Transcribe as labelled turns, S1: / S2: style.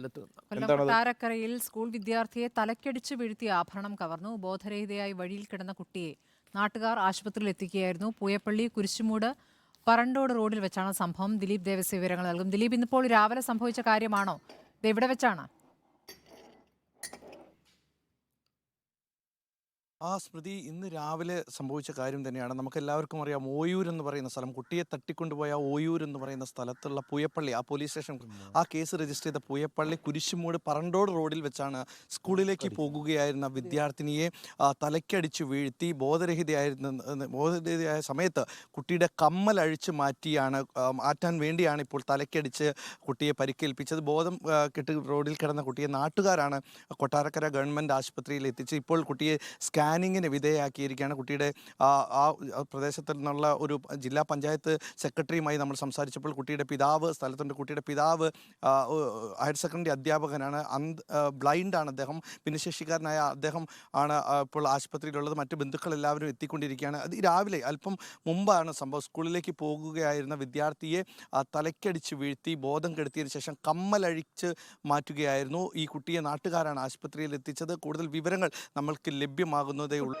S1: കൊല്ലത്ത് നിന്ന്.
S2: കൊട്ടാരക്കരയിൽ സ്കൂൾ വിദ്യാർത്ഥിയെ തലക്കടിച്ച് വീഴ്ത്തിയ ആഭരണം കവർന്നു. ബോധരഹിതയായി വഴിയിൽ കിടന്ന കുട്ടിയെ നാട്ടുകാർ ആശുപത്രിയിൽ എത്തിക്കുകയായിരുന്നു. പൂയപ്പള്ളി കുരിശുമൂട് പറണ്ടോട് റോഡിൽ വെച്ചാണ് സംഭവം. ദിലീപ് ദേവസ്യ വിവരങ്ങൾ നൽകും. ദിലീപ് ഇന്നിപ്പോൾ രാവിലെ സംഭവിച്ച കാര്യമാണോ? ഇത് എവിടെ വെച്ചാണ്.
S3: ആ സ്മൃതി ഇന്ന് രാവിലെ സംഭവിച്ച കാര്യം തന്നെയാണ്. നമുക്ക് എല്ലാവർക്കും അറിയാം ഓയൂർ എന്ന് പറയുന്ന സ്ഥലം കുട്ടിയെ തട്ടിക്കൊണ്ടുപോയ ഓയൂർ എന്ന് പറയുന്ന സ്ഥലത്തുള്ള പൂയപ്പള്ളി ആ പോലീസ് സ്റ്റേഷൻ ആ കേസ് രജിസ്റ്റർ ചെയ്ത പൂയപ്പള്ളി കുരിശുമൂട് പറണ്ടോട് റോഡിൽ വെച്ചാണ് സ്കൂളിലേക്ക് പോകുകയായിരുന്ന വിദ്യാർത്ഥിനിയെ തലയ്ക്കടിച്ച് വീഴ്ത്തി ബോധരഹിതയായിരുന്ന ബോധരഹിതയായ സമയത്ത് കുട്ടിയുടെ കമ്മൽ അഴിച്ച് മാറ്റിയാണ് മാറ്റാൻ വേണ്ടിയാണ് ഇപ്പോൾ തലയ്ക്കടിച്ച് കുട്ടിയെ പരിക്കേൽപ്പിച്ചത്. ബോധം കിട്ടി റോഡിൽ കിടന്ന കുട്ടിയെ നാട്ടുകാരാണ് കൊട്ടാരക്കര ഗവൺമെന്റ് ആശുപത്രിയിൽ എത്തിച്ച് ഇപ്പോൾ കുട്ടിയെ സ്കാനിങ്ങിന് വിധേയമാക്കിയിരിക്കുകയാണ് കുട്ടിയുടെ ആ പ്രദേശത്ത് നിന്നുള്ള ഒരു ജില്ലാ പഞ്ചായത്ത് സെക്രട്ടറിയുമായി നമ്മൾ സംസാരിച്ചപ്പോൾ കുട്ടിയുടെ പിതാവ് സ്ഥലത്തുണ്ട് കുട്ടിയുടെ പിതാവ് ഹയർ സെക്കൻഡറി അധ്യാപകനാണ്. അന്ത് ബ്ലൈൻഡാണ് അദ്ദേഹം. ഭിന്നശേഷിക്കാരനായ അദ്ദേഹം ആണ് ഇപ്പോൾ ആശുപത്രിയിലുള്ളത്. മറ്റ് ബന്ധുക്കൾ എല്ലാവരും എത്തിക്കൊണ്ടിരിക്കുകയാണ്. അത് രാവിലെ അല്പം മുമ്പാണ് സംഭവം. സ്കൂളിലേക്ക് പോകുകയായിരുന്ന വിദ്യാർത്ഥിയെ തലയ്ക്കടിച്ച് വീഴ്ത്തി ബോധം കെടുത്തിയതിന് ശേഷം കമ്മലഴിച്ച് മാറ്റുകയായിരുന്നു ഈ കുട്ടിയെ നാട്ടുകാരാണ് ആശുപത്രിയിൽ എത്തിച്ചത്. കൂടുതൽ വിവരങ്ങൾ നമ്മൾക്ക് ലഭ്യമാകുന്നതേ ഉള്ളൂ